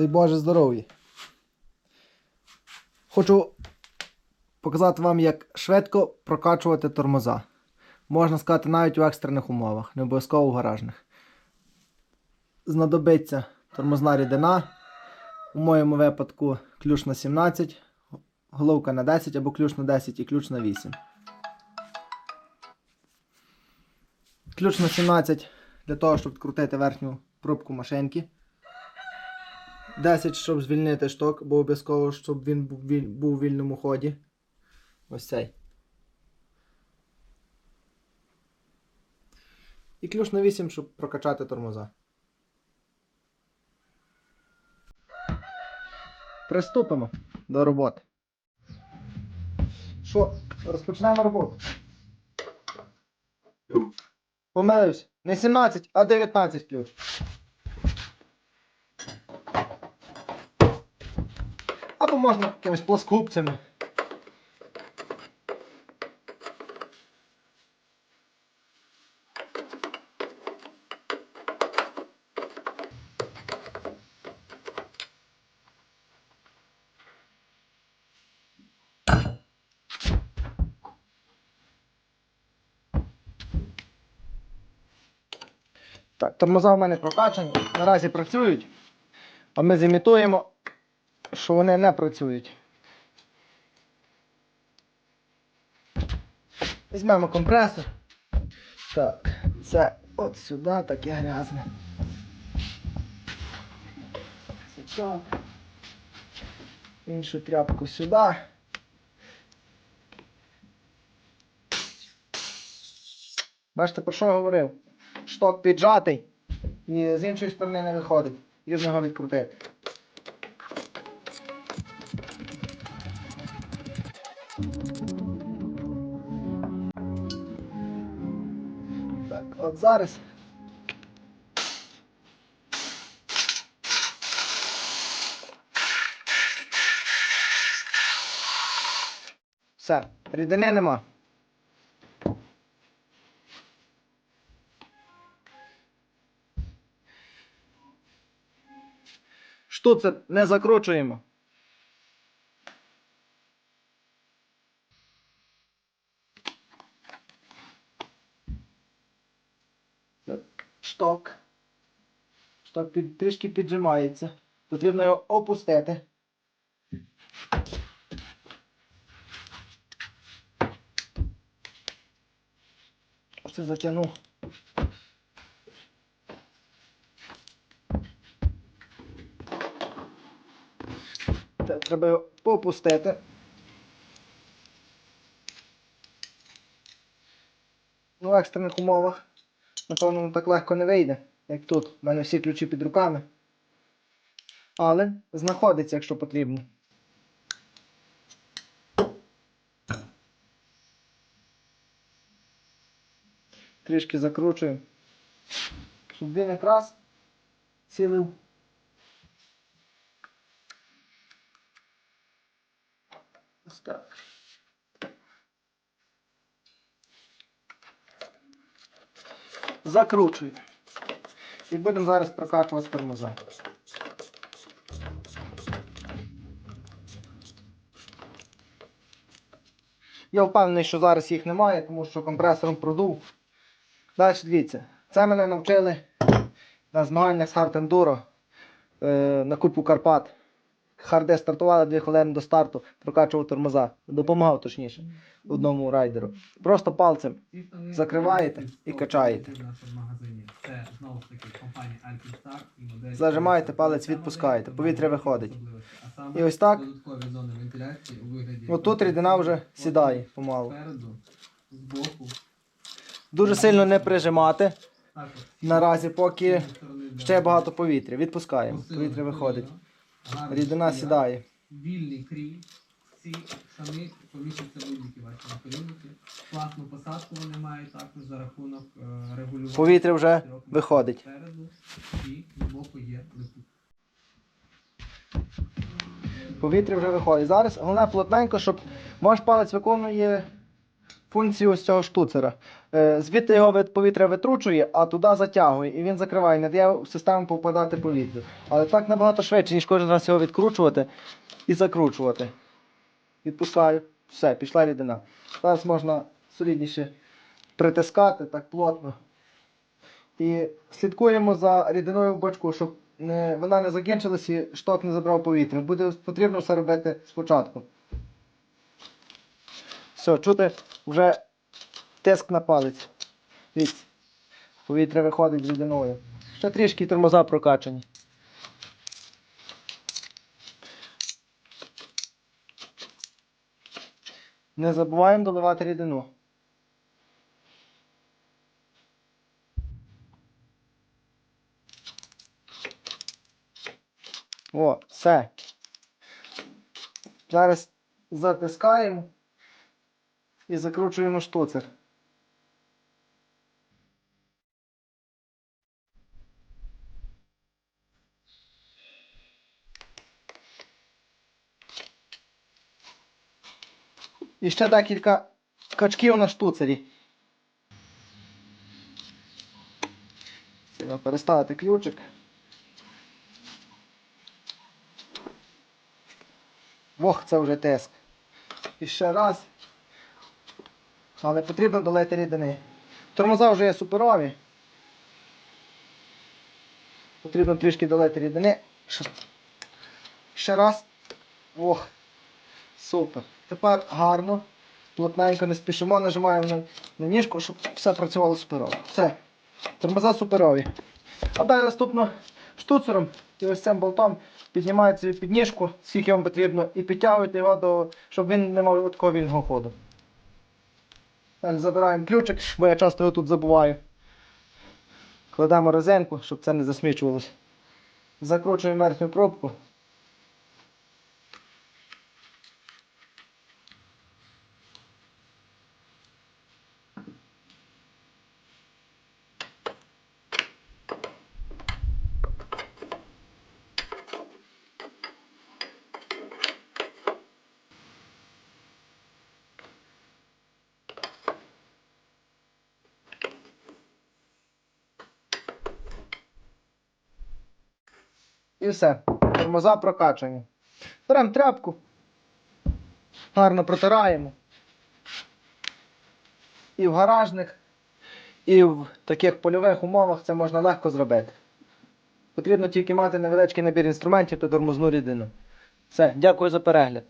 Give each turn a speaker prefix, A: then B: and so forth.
A: Дай Боже здоров'я. Хочу показати вам, як швидко прокачувати тормоза. Можна сказати, навіть у екстрених умовах, не обов'язково у гаражних. Знадобиться тормозна рідина. У моєму випадку ключ на 17, головка на 10 або ключ на 10 і ключ на 8. Ключ на 17 для того, щоб відкрутити верхню пробку машинки. 10, щоб звільнити шток, бо обов'язково, щоб він був, у вільному ході. Ось цей. І ключ на 8, щоб прокачати тормоза. Приступимо до роботи. Що, розпочнемо роботу. Помилився. Не 17, а 19 ключ. Або можна якимось плоскупцями. Так, тормоза в мене прокачані, наразі працюють, а ми зімітуємо, що вони не працюють. Візьмемо компресор. Так, це от сюди таке грязне. Це так. Іншу тряпку сюди. Бачите, про що я говорив? Шток піджатий і з іншої сторони не виходить. І з нього відкрутити. От зараз. Все, рідини нема. Штуцер не закручуємо. Шток. Шток під, трішки піджимається. Потрібно його опустити. Оце затягнув. Це треба його попустити. Ну, в екстрених умовах, напевно, так легко не вийде, як тут. У мене всі ключі під руками. Але знаходиться, якщо потрібно. Трішки закручую. Щоб він якраз цілив Ось так. Закручую. І будемо зараз прокачувати тормоза. Я впевнений, що зараз їх немає, тому що компресором продув. Далі дивіться. Це мене навчили на змаганнях з Hard Enduro е, на Кубку Карпат. Харде стартували 2 хвилини до старту, прокачував тормоза. Допомагав точніше одному райдеру. Просто пальцем закриваєте і качаєте. Зажимаєте, палець відпускаєте, повітря виходить. І ось так.
B: Додаткові зони вентиляції у вигляді.
A: От тут рідина вже сідає помалу. Дуже сильно не прижимати. Наразі, поки ще багато повітря. Відпускаємо. Повітря виходить. Рідина сідає.
B: Вільний крій. Ці штани поміщаться будь-які ваші наколінники. Класну посадку вони мають також за рахунок е, регулювання.
A: Повітря вже виходить.
B: І збоку є випуск.
A: Повітря вже виходить. Зараз головне плотненько, щоб ваш палець виконує функцію ось цього штуцера. Е, Звідти його повітря витручує, а туди затягує, і він закриває, не дає систему попадати повітря. Але так набагато швидше, ніж кожен раз його відкручувати і закручувати. Відпускаю. Все, пішла рідина. Зараз можна солідніше притискати так плотно. І слідкуємо за рідиною в бачку, щоб вона не закінчилась і шток не забрав повітря. Буде потрібно все робити спочатку. Все, чути вже тиск на палець. Дивіться. Повітря виходить з рідиною. Ще трішки тормоза прокачані. Не забуваємо доливати рідину. О, все. Зараз затискаємо і закручуємо штуцер. І ще декілька качків на штуцері. Треба переставити ключик. Ох, це вже тиск. І ще раз. Але потрібно долити рідини. Тормоза вже є суперові. Потрібно трішки долити рідини. Ще, раз. Ох. Супер. Тепер гарно. Плотненько не спішимо, нажимаємо на, на ніжку, щоб все працювало суперово. Все. Тормоза суперові. А далі наступно штуцером і ось цим болтом піднімаєте собі підніжку, скільки вам потрібно, і підтягуєте його, до, щоб він не мав такого вільного ходу. Далі забираємо ключик, бо я часто його тут забуваю. Кладемо резинку, щоб це не засмічувалося. Закручуємо верхню пробку. І все. Тормоза прокачані. Беремо тряпку. Гарно протираємо. І в гаражних, і в таких польових умовах це можна легко зробити. Потрібно тільки мати невеличкий набір інструментів та тормозну рідину. Все, дякую за перегляд.